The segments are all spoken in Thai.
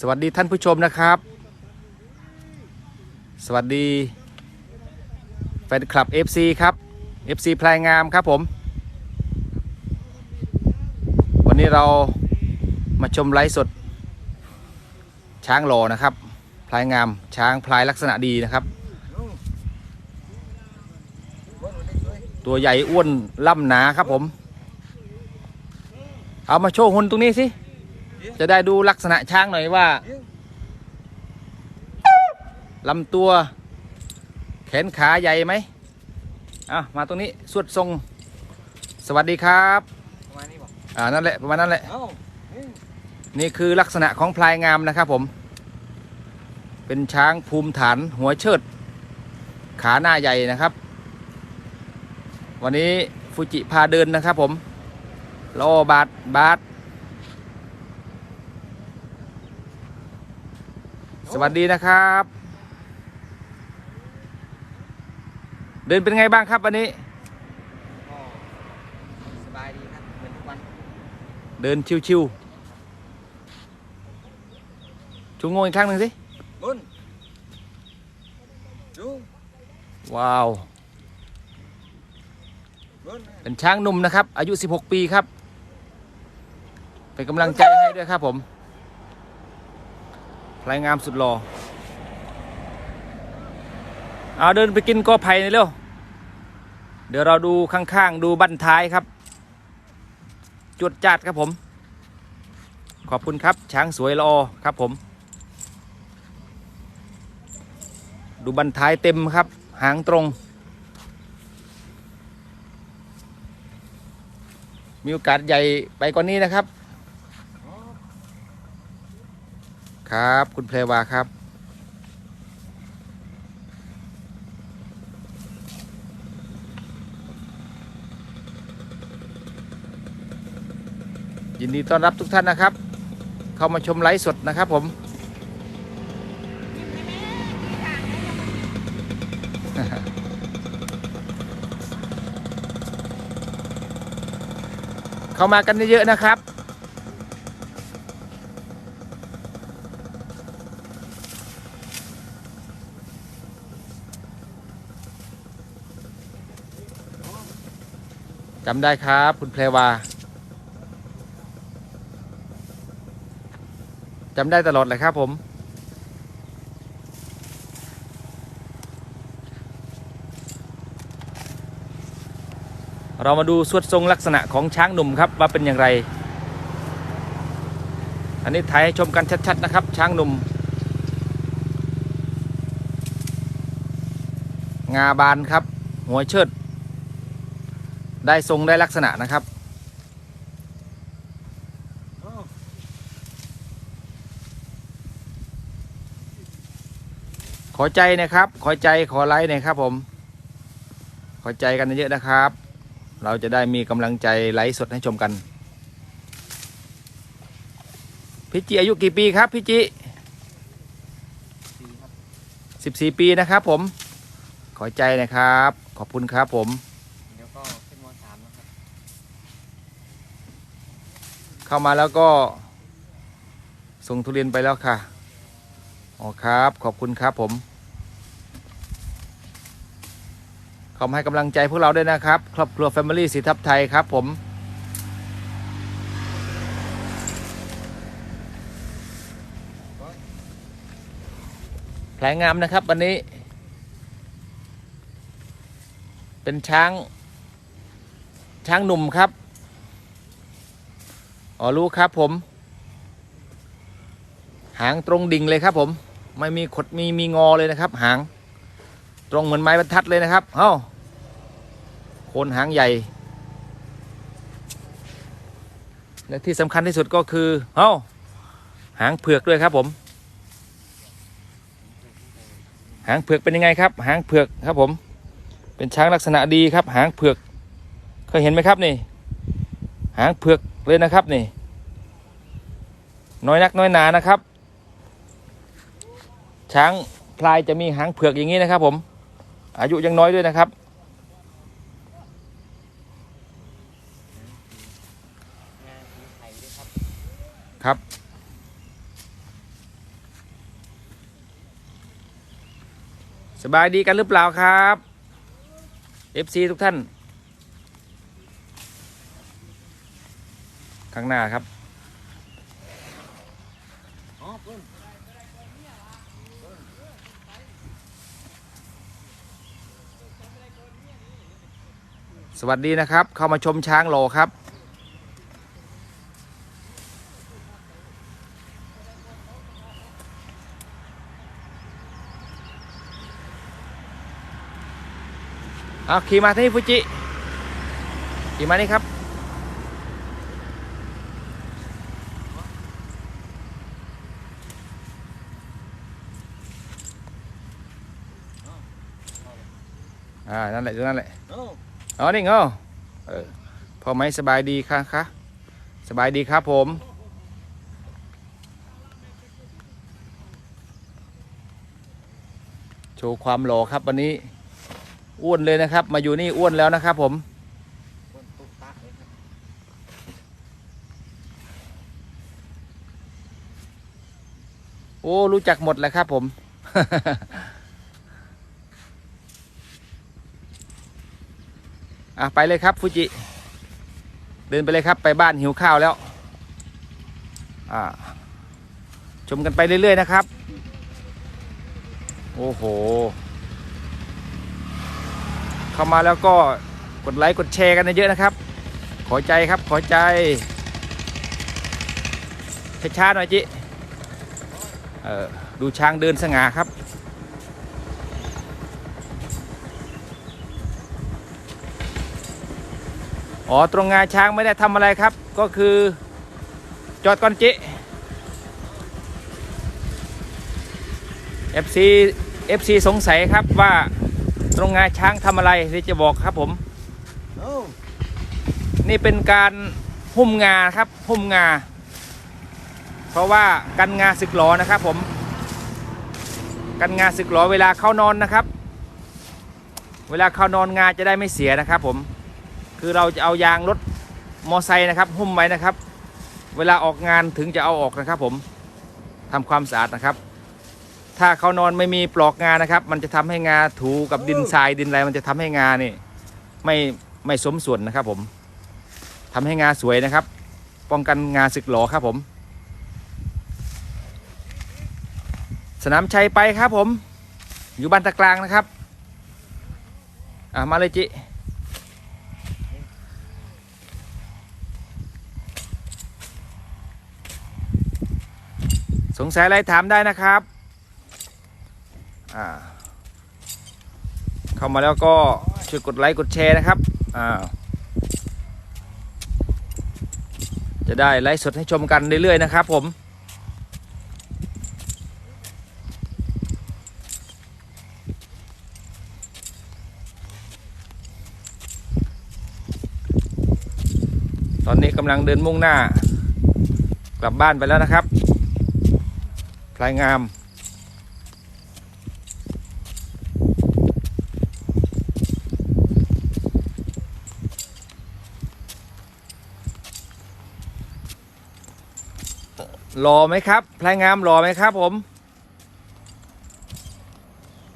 สวัสดีท่านผู้ชมนะครับ สวัสดีแฟนคลับ FC ครับ FC พลายงามครับผม วันนี้เรามาชมไลฟ์สด ช้างหล่อนะครับ พลายงามช้างพลายลักษณะดีนะครับ ตัวใหญ่อ้วนล่ำหนาครับผม เอามาโชว์หุ่นตรงนี้สิ จะได้ดูลักษณะช้างหน่อยว่าลำตัว แขนขาใหญ่ไหมอะมาตรงนี้สวดทรง สวัสดีครับประมาณนี้บอกอ่านั่นแหละประมาณนั้นแหละ เอ้านี่คือลักษณะของพลายงามนะครับผม เป็นช้างภูมิฐานหัวเชิด ขาหน้าใหญ่นะครับ วันนี้ฟูจิพาเดินนะครับผมโลบาทบาท วัสดีนะครับ เดินเป็นไงบ้างครับวันนี้ก็สบายดีครับเหมือนทุกวันเดินชิวๆชูงวงอีกครั้งหนึ่งสิบุญดูว้าว บุญเป็นช้างหนุ่มนะครับ อายุ 16 ปีครับ เป็นกำลังใจให้ด้วยครับผมพ ลายงามสุดหล่อเอาเดินไปกินกอไผ่หน่อยเร็ว เดี๋ยวเราดูข้างๆ ดูบั้นท้ายครับจวดจัดครับผม ขอบคุณครับช้างสวยรอครับผม ดูบั้นท้ายเต็มครับ หางตรง มีโอกาสใหญ่ไปกว่านี้นะครับ ครับ คุณเพลวาครับ ยินดีต้อนรับทุกท่านนะครับ เข้ามาชมไลฟ์สดนะครับผมเข้ามากันเยอะๆนะครับ จำได้ครับคุณเพลวาจำได้ตลอดเลยครับผม เรามาดูสวดทรงลักษณะของช้างหนุ่มครับว่าเป็นอย่างไร อันนี้ถ่ายให้ชมกันชัดๆนะครับ ช้างหนุ่ม งาบานครับ หัวเชิด ได้ทรงได้ลักษณะนะครับ ขอใจนะครับ ขอใจขอไลค์นะครับผม ขอใจกันเยอะนะครับ เราจะได้มีกำลังใจไลฟ์สดให้ชมกัน พี่จิอายุกี่ปีครับพี่จิสี่ครับสิบสี่ปีนะครับผม ขอใจนะครับ ขอบคุณครับผม เดี๋ยวก็ขึ้นมสามนะครับ เข้ามาแล้วก็ ส่งทุเรียนไปแล้วค่ะ อ๋อครับ ขอบคุณครับผมขอให้กำลังใจพวกเราด้วยนะครับ ครอบครัว Family สีทับไทยครับผม แผลงามนะครับวันนี้ เป็นช้าง ช้างหนุ่มครับ อ๋อรู้ครับผม หางตรงดิ่งเลยครับ ผม ไม่มีขดมีมีงอเลยนะครับ หาง ตรงเหมือนไม้บรรทัดเลยนะครับเอ้าโคนหางใหญ่ และที่สำคัญที่สุดก็คือเอ้าหางเผือกด้วยครับผม หางเผือกเป็นยังไงครับ หางเผือกครับผม เป็นช้างลักษณะดีครับ หางเผือกเคยเห็นไหมครับนี่ หางเผือก เลยนะครับนี่ น้อยนักน้อยหนานะครับ ช้างพลายจะมีหางเผือกอย่างนี้นะครับ ผม อายุยังน้อยด้วยนะครับ ครับสบายดีกันหรือเปล่าครับ FC ทุกท่าน ข้างหน้าครับสวัสดีนะครับ เข้ามาชมช้างโลครับ เอาขี่มาที่นี่ฟูจิ ขี่มานี่ครับ อ่านั่นแหละตรงนั่นแหละโอ้อ๋อนี่เงาเออพอไหมสบายดีค่ะคะสบายดีครับผมโชว์ความหล่อครับวันนี้อ้วนเลยนะครับ มาอยู่นี่อ้วนแล้วนะครับผมเพิ่นตุ๊กตักเลยครับโอ้รู้จักหมดแล้วครับผม อะไปเลยครับฟูจิ เดินไปเลยครับไปบ้านหิวข้าวแล้ว อ่า ชมกันไปเรื่อยๆนะครับ โอ้โห เข้ามาแล้วก็กดไลค์กดแชร์กันเยอะๆนะครับ ขอใจครับขอใจช้าๆหน่อยจิ เออดูช้างเดินสง่าครับ อ๋อตรงงาช้างไม่ได้ทำอะไรครับ ก็คือจอดก่อนจิ FC FC สงสัยครับว่าตรงงาช้างทำอะไรที่จะบอกครับผม นี่เป็นการหุ้มงาครับหุ้มงา เพราะว่ากันงาสึกหลอนะครับผม กันงาสึกหลอเวลาเข้านอนนะครับ เวลาเข้านอนงาจะได้ไม่เสียนะครับผม คือเราจะเอายางรถมอไซค์นะครับหุ้มไว้นะครับ เวลาออกงานถึงจะเอาออกนะครับ ผมทำความสะอาดนะครับ ถ้าเขานอนไม่มีปลอกงานะครับ มันจะทำให้งาถูกับดินทรายดินอะไรมันจะทำให้งานี่ไม่ไม่สมส่วนนะครับ ผมทำให้งาสวยนะครับ ป้องกันงาสึกหลอครับผม สนามชัยไปครับผม อยู่บ้านตะกลางนะครับ อะมาเลยจิ งสัยอะไรถามได้นะครับ อ่า เข้ามาแล้วก็ช่วยกดไลค์กดแชร์นะครับ อ่า จะได้ไลฟ์สดให้ชมกันเรื่อยๆนะครับผมตอนนี้กำลังเดินมุ่งหน้ากลับบ้านไปแล้วนะครับ พลายงามรอไหมครับพลายงามรอไหมครับผม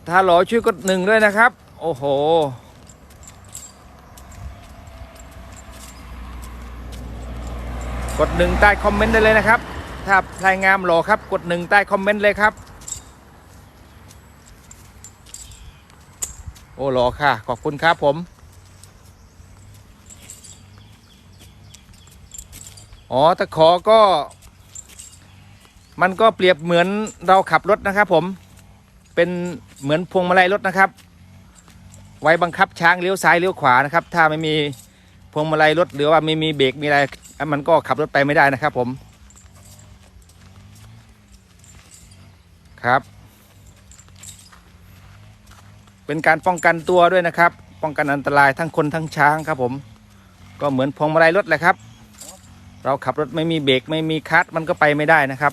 ถ้ารอช่วยกดหนึ่งด้วยนะครับ โอ้โหกดหนึ่งใต้คอมเมนต์ได้เลยนะครับ ถ้าพลายงามรอครับกดหนึ่งใต้คอมเมนต์เลยครับ โอ้รอค่ะ ขอบคุณครับผม อ๋อตะขอก็ มันก็เปรียบเหมือนเราขับรถนะครับผม เป็นเหมือนพวงมาลัยรถนะครับ ไว้บังคับช้างเลี้ยวซ้ายเลี้ยวขวานะครับ ถ้าไม่มีพวงมาลัยรถหรือว่าไม่มีเบรกมีอะไรมันก็ขับรถไปไม่ได้นะครับผม ครับ เป็นการป้องกันตัวด้วยนะครับ ป้องกันอันตรายทั้งคนทั้งช้างครับผม ก็เหมือนพวงมาลัยรถแหละครับ เราขับรถไม่มีเบรกไม่มีคลัตช์มันก็ไปไม่ได้นะครับ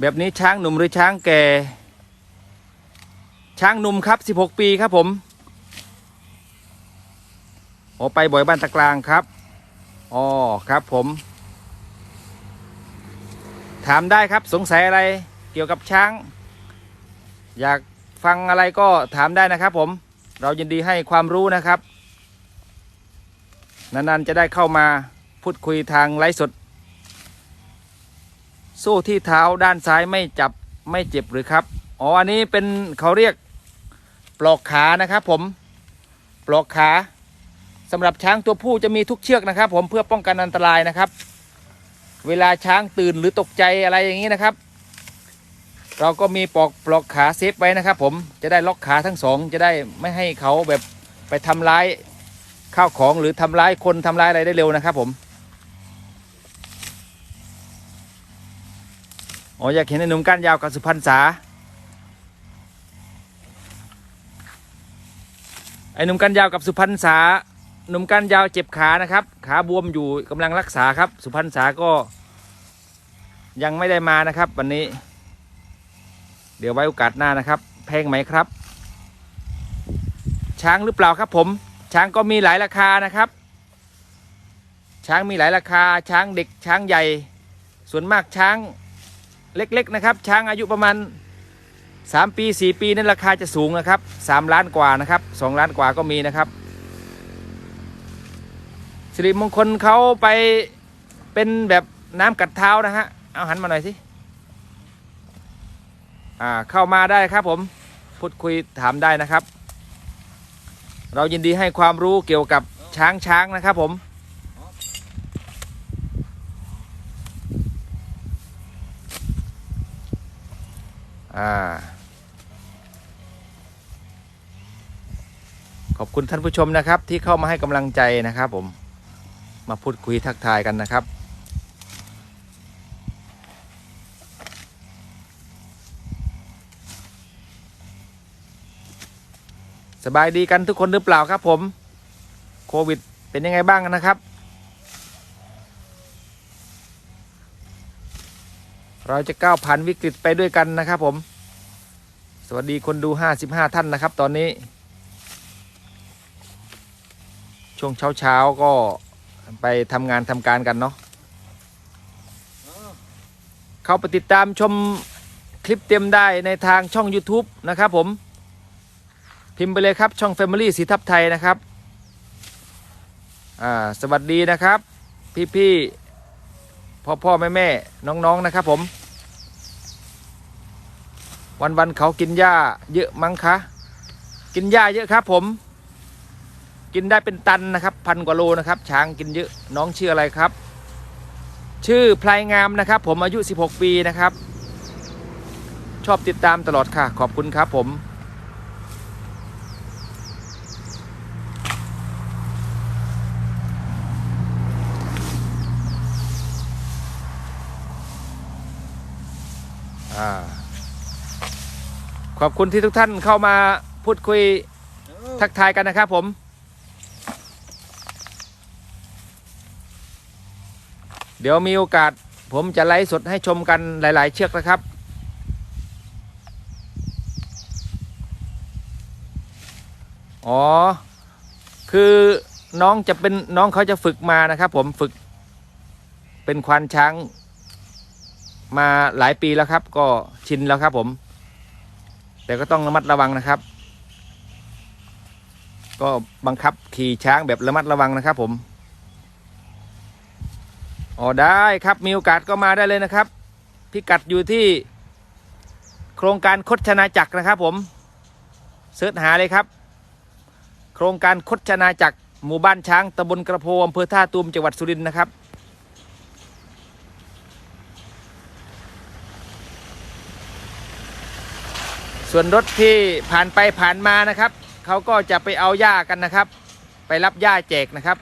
แบบนี้ช้างหนุ่มหรือช้างแก่ ช้างหนุ่มครับ16 ปีครับผมโอ้ไปบ่อยบ้านตะกลางครับ อ๋อ ครับผม ถามได้ครับสงสัยอะไรเกี่ยวกับช้าง อยากฟังอะไรก็ถามได้นะครับผมเรายินดีให้ความรู้นะครับ นานๆจะได้เข้ามาพูดคุยทางไลฟ์สดโซ่ที่เท้าด้านซ้ายไม่จับไม่เจ็บหรือครับอ๋ออันนี้เป็นเขาเรียกปลอกขานะครับผมปลอกขาสำหรับช้างตัวผู้จะมีทุกเชือกนะครับ ผมเพื่อป้องกันอันตรายนะครับ เวลาช้างตื่นหรือตกใจอะไรอย่างนี้นะครับ เราก็มีปลอกปลอกขาเซฟไว้นะครับผมจะได้ล็อกขาทั้งสองจะได้ไม่ให้เขาแบบไปทำร้ายข้าวของหรือทำร้ายคนทำร้ายอะไรได้เร็วนะครับผมอ๋ออยากเห็นไอ้หนุ่มก้านยาวกับสุพรรณษาไอ้หนุ่มก้านยาวกับสุพรรณษาหนุ่มก้านยาวเจ็บขานะครับ ขาบวมอยู่กำลังรักษาครับ สุพรรณษาก็ ยังไม่ได้มานะครับ วันนี้ เดี๋ยวไว้โอกาสหน้านะครับ แพงไหมครับ ช้างหรือเปล่าครับผม ช้างก็มีหลายราคานะครับ ช้างมีหลายราคา ช้างเด็กช้างใหญ่ ส่วนมากช้างเล็กๆนะครับ ช้างอายุประมาณ 3 ปี 4 ปีนั้นราคาจะสูงนะครับ 3 ล้านกว่านะครับ 2 ล้านกว่าก็มีนะครับสิริมงคลเขาไปเป็นแบบน้ำกัดเท้านะฮะ เอาหันมาหน่อยสิ อ่าเข้ามาได้ครับผม พูดคุยถามได้นะครับ เรายินดีให้ความรู้เกี่ยวกับช้างช้างนะครับผม อ่า ขอบคุณท่านผู้ชมนะครับ ที่เข้ามาให้กำลังใจนะครับผม มาพูดคุยทักทายกันนะครับ สบายดีกันทุกคนหรือเปล่าครับ ผมโควิด เป็นยังไงบ้างนะครับ เราจะก้าวผ่านวิกฤตไปด้วยกันนะครับ ผม สวัสดีคนดู 55 ท่านนะครับ ตอนนี้ ช่วงเช้าเช้าก็ไปทำงานทำการกันเนาะเข้าไปติดตามชมคลิปเต็มได้ในทางช่อง YouTube นะครับผม พิมพ์ไปเลยครับช่อง Family สีทับไทยนะครับอ่าสวัสดีนะครับ พี่พี่พ่อพ่อแม่แม่น้องๆนนะครับผม วันวันๆเขากินหญ้าเยอะมั้งคะ กินหญ้าเยอะครับผม กินได้เป็นตันนะครับพันกว่าโลนะครับ ช้างกินเยอะน้องชื่ออะไรครับ ชื่อพลายงามนะครับ ผมอายุ 16 ปีนะครับ ชอบติดตามตลอดค่ะ ขอบคุณครับผม ขอบคุณที่ทุกท่านเข้ามาพูดคุยทักทายกันนะครับผม เดี๋ยวมีโอกาสผมจะไลฟ์สดให้ชมกันหลาย ๆ เชือกนะครับ อ๋อ คือน้องจะเป็นน้องเขาจะฝึกมานะครับผมฝึกเป็นควานช้าง มาหลายปีแล้วครับ ก็ชินแล้วครับผม แต่ก็ต้องระมัดระวังนะครับ ก็บังคับขี่ช้างแบบระมัดระวังนะครับผมอ๋อได้ครับมีโอกาสก็มาได้เลยนะครับ พิกัดอยู่ที่โครงการคดชนาจักรนะครับผมเสิร์ชหาเลยครับ โครงการคดชนาจักรหมู่บ้านช้างตำบลกระโพอำเภอท่าตูมจังหวัดสุรินทร์นะครับ ส่วนรถที่ผ่านไปผ่านมานะครับเขาก็จะไปเอาหญ้ากันนะครับ ไปรับหญ้าแจกนะครับ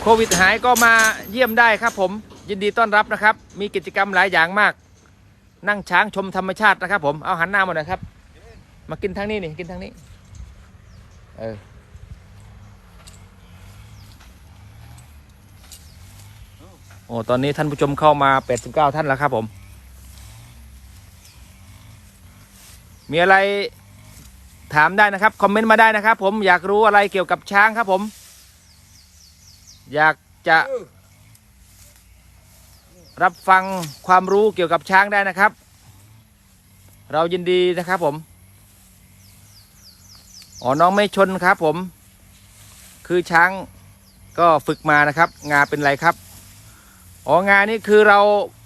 โควิดหายก็มาเยี่ยมได้ครับผมยินดีต้อนรับนะครับ มีกิจกรรมหลายอย่างมาก นั่งช้างชมธรรมชาตินะครับ ผมเอาหันหน้ามาหน่อยครับ มากินทางนี้นี่กินทางนี้เออโอ้ตอนนี้ท่านผู้ชมเข้ามา 89 ท่านแล้วครับผม มีอะไรถามได้นะครับ คอมเมนต์มาได้นะครับ ผมอยากรู้อะไรเกี่ยวกับช้างครับ ผม อยากจะรับฟังความรู้เกี่ยวกับช้างได้นะครับ เรายินดีนะครับผม อ๋อ น้องไม่ชนครับผม คือช้างก็ฝึกมานะครับ งาเป็นไรครับ อ๋อ งานี่คือเรา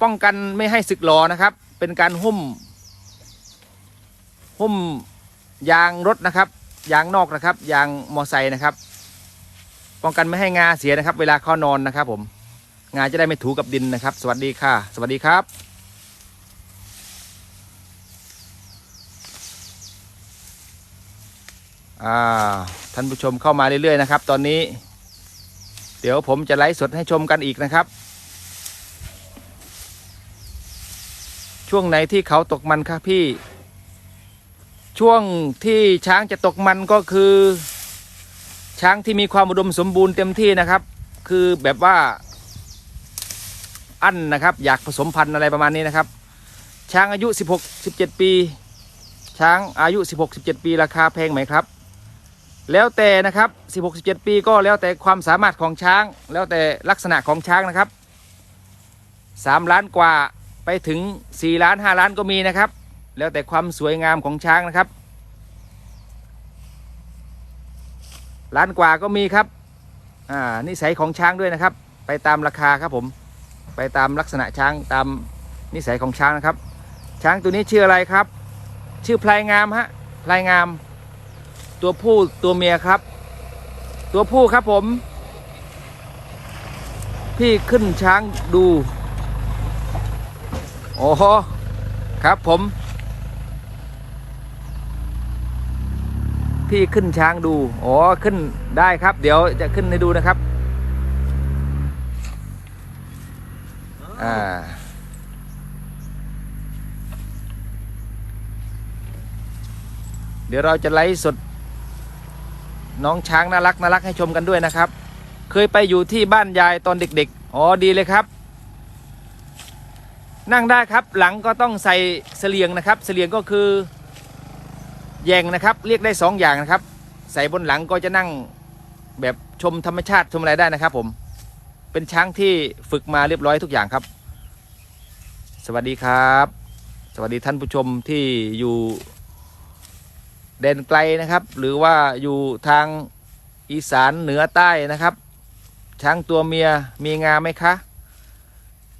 ป้องกันไม่ให้สึกหลอนะครับ เป็นการหุ้ม หุ้มยางรถนะครับ ยางนอกนะครับ ยางมอไซค์นะครับ ป้องกันไม่ให้งาเสียนะครับ เวลาเข้านอนนะครับ ผม งาจะได้ไม่ถูกับดินนะครับ สวัสดีค่ะ สวัสดีครับ่าท่านผู้ชมเข้ามาเรื่อยๆนะครับ ตอนนี้ เดี๋ยวผมจะไลฟ์สดให้ชมกันอีกนะครับ ช่วงไหนที่เขาตกมันครับพี่ ช่วงที่ช้างจะตกมันก็คือ ช้างที่มีความอุดมสมบูรณ์เต็มที่นะครับ คือแบบว่า อั้นนะครับ อยากผสมพันธุ์อะไรประมาณนี้นะครับ ช้างอายุ 16 17 ปี ช้างอายุ 16 17 ปีราคาแพงไหมครับ แล้วแต่นะครับ 16 17 ปีก็แล้วแต่ความสามารถของช้าง แล้วแต่ลักษณะของช้างนะครับ 3 ล้านกว่าไปถึง 4 ล้าน 5 ล้านก็มีนะครับ แล้วแต่ความสวยงามของช้างนะครับ ล้านกว่าก็มีครับ อ่านิสัยของช้างด้วยนะครับ ไปตามราคาครับผม ไปตามลักษณะช้างตามนิสัยของช้างนะครับ ช้างตัวนี้ชื่ออะไรครับ ชื่อพลายงามฮะพลายงาม ตัวผู้ตัวเมียครับ ตัวผู้ครับผม พี่ขึ้นช้างดู โอ้โหครับผม พี่ขึ้นช้างดูอ๋อขึ้นได้ครับ เดี๋ยวจะขึ้นให้ดูนะครับอ่าเดี๋ยวเราจะไลฟ์สดน้องช้างน่ารักน่ารักให้ชมกันด้วยนะครับ เคยไปอยู่ที่บ้านยายตอนเด็กๆ อ๋อดีเลยครับ นั่งได้ครับหลังก็ต้องใส่เสลียงนะครับ เสลียงก็คือ แยงนะครับ เรียกได้สองอย่างนะครับ ใส่บนหลังก็จะนั่งแบบชมธรรมชาติชมอะไรได้นะครับ ผมเป็นช้างที่ฝึกมาเรียบร้อยทุกอย่างครับ สวัสดีครับ สวัสดีท่านผู้ชมที่อยู่แดนไกลนะครับ หรือว่าอยู่ทางอีสานเหนือใต้นะครับ ช้างตัวเมียมีงาไหมคะ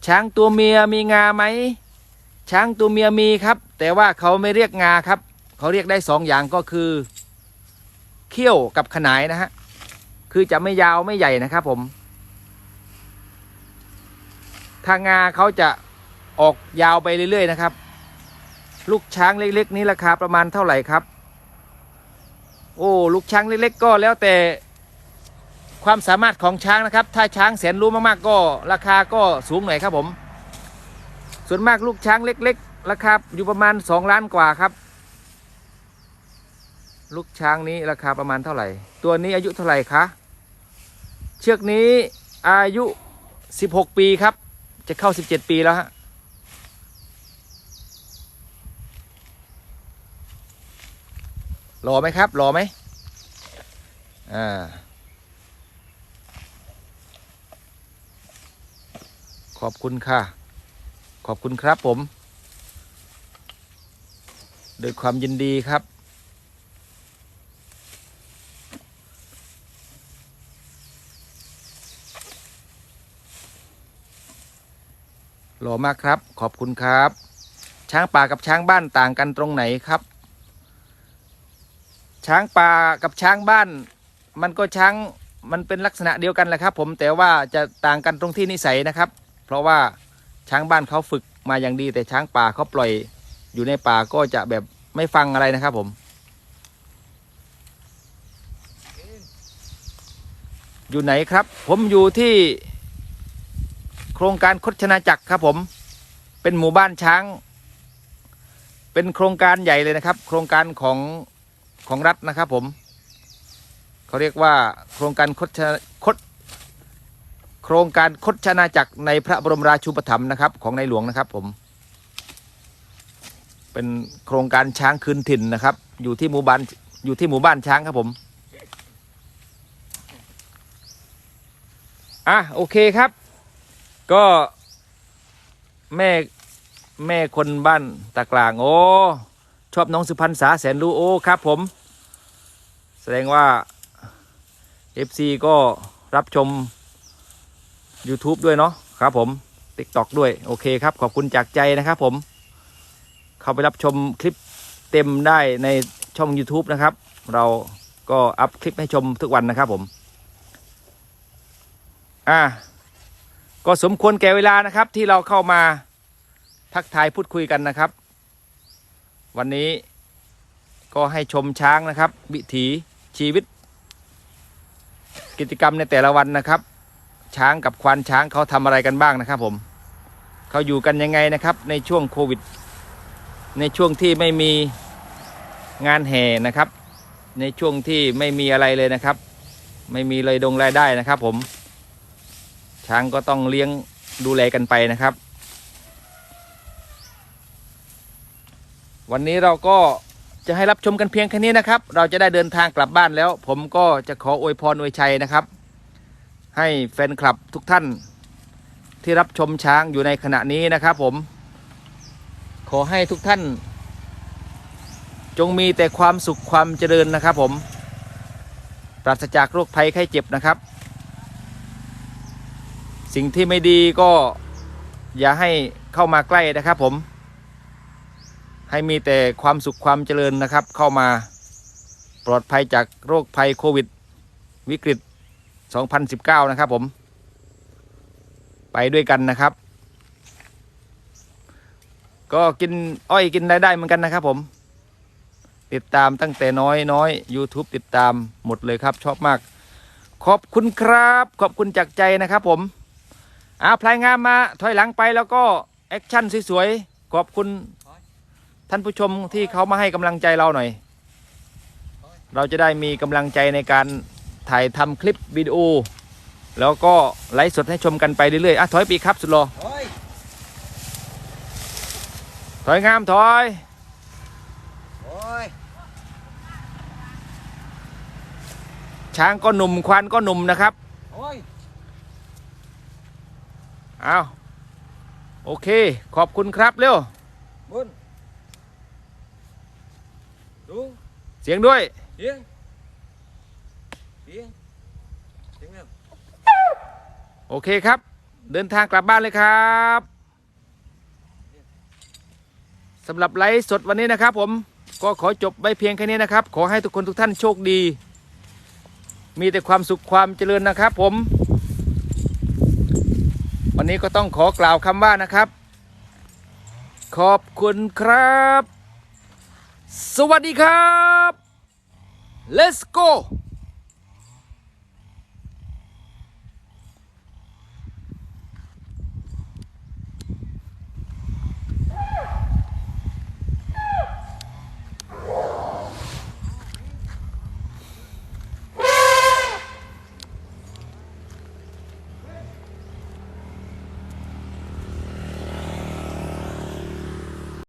ช้างตัวเมียมีงาไหมช้างตัวเมียมีครับ แต่ว่าเขาไม่เรียกงาครับ เขาเรียกได้สองอย่างก็คือ เขี้ยวกับขนายนะฮะ คือจะไม่ยาวไม่ใหญ่นะครับผมถ้างาเขาจะออกยาวไปเรื่อยๆนะครับ ลูกช้างเล็ก ๆ นี้ราคาประมาณเท่าไหร่ครับ โอ้ลูกช้างเล็ก ๆ ก็แล้วแต่ความสามารถของช้างนะครับ ถ้าช้างแสนรู้มากๆก็ราคาก็สูงหน่อยครับผม ส่วนมากลูกช้างเล็ก ๆ ราคาอยู่ประมาณ 2 ล้านกว่าครับ ลูกช้างนี้ราคาประมาณเท่าไหร่ ตัวนี้อายุเท่าไหร่คะ เชือกนี้อายุ 16 ปีครับ จะเข้า 17 ปีแล้วฮะรอไหมครับรอไหมอ่า ขอบคุณค่ะ ขอบคุณครับผม โดวยความยินดีครับ หล่อมากครับ ขอบคุณครับ ช้างป่ากับช้างบ้านต่างกันตรงไหนครับ ช้างป่ากับช้างบ้าน มันก็ช้างมันเป็นลักษณะเดียวกันแหละครับ ผมแต่ว่าจะต่างกันตรงที่นิสัยนะครับ เพราะว่าช้างบ้านเขาฝึกมาอย่างดี แต่ช้างป่าเขาปล่อยอยู่ในป่าก็จะแบบไม่ฟังอะไรนะครับผม อยู่ไหนครับ ผมอยู่ที่ ครงการคดชนาจักรครับผม เป็นหมู่บ้านช้าง เป็นโครงการใหญ่เลยนะครับ โครงการของของรัฐนะครับผมเขาเรียกว่าโครงการคดชคดโครงการคดชนาจักรในพระบรมราชูปถัมภ์นะครับ ของในหลวงนะครับผม เป็นโครงการช้างคืนถิ่นนะครับ อยู่ที่หมู่บ้านอยู่ที่หมู่บ้านช้างครับผมอะโอเคครับ ก็แม่แม่คนบ้านตะกลาง โอ้ ชอบน้องสุพรรณษาแสนรู้โอ้ครับผม แสดงว่า FC ก็รับชม YouTube ด้วยเนาะครับผม TikTok ด้วย โอเคครับ ขอบคุณจากใจนะครับผม เข้าไปรับชมคลิปเต็มได้ในช่อง YouTube นะครับ เราก็อัพคลิปให้ชมทุกวันนะครับผม อ่า ก็สมควรแก่เวลานะครับ ที่เราเข้ามาทักทายพูดคุยกันนะครับ วันนี้ก็ให้ชมช้างนะครับ วิถีชีวิต กิจกรรมในแต่ละวันนะครับ ช้างกับควานช้างเขาทำอะไรกันบ้างนะครับ ผมเขาอยู่กันยังไงนะครับ ในช่วงโควิด ในช่วงที่ไม่มีงานแห่นะครับ ในช่วงที่ไม่มีอะไรเลยนะครับ ไม่มีเลยดงรายได้นะครับ ผม ช้างก็ต้องเลี้ยงดูแลกันไปนะครับ วันนี้เราก็จะให้รับชมกันเพียงแค่นี้นะครับ เราจะได้เดินทางกลับบ้านแล้ว ผมก็จะขออวยพรอวยชัยนะครับ ให้แฟนคลับทุกท่านที่รับชมช้างอยู่ในขณะนี้นะครับ ผม ขอให้ทุกท่าน จงมีแต่ความสุขความเจริญนะครับ ผม ปราศจากโรคภัยไข้เจ็บนะครับ สิ่งที่ไม่ดีก็อย่าให้เข้ามาใกล้นะครับผม ให้มีแต่ความสุขความเจริญนะครับ เข้ามาปลอดภัยจากโรคภัยโควิด วิกฤต 2019 นะครับผม ไปด้วยกันนะครับ ก็กินอ้อยกินได้ได้เหมือนกันนะครับผม ติดตามตั้งแต่น้อยน้อย YouTube ติดตามหมดเลยครับ ชอบมาก ขอบคุณครับ ขอบคุณจากใจนะครับผม อาพลายงามมาถอยหลังไปแล้วก็แอคชั่นสวยๆขอบคุณท่านผู้ชมที่เขามาให้กำลังใจเราหน่อย เราจะได้มีกำลังใจในการถ่ายทำคลิปวิดีโอ แล้วก็ไลฟ์สดให้ชมกันไปเรื่อยๆอะถอยปีกครับสุดรอโอ้ยถอยงามถอยโอ้ยช้างก็หนุ่มควานก็หนุ่มนะครับโอ้ย เอาโอเค ขอบคุณครับเร็วบุญดูเสียงด้วย เสียงเสียงเสียงเร็วโอเคครับ เดินทางกลับบ้านเลยครับสำหรับไลฟ์สดวันนี้นะครับผมก็ขอจบไว้เพียงแค่นี้นะครับ ขอให้ทุกคนทุกท่านโชคดี มีแต่ความสุขความเจริญนะครับผม วันนี้ก็ต้องขอกล่าวคำว่านะครับ ขอบคุณครับ สวัสดีครับ let's go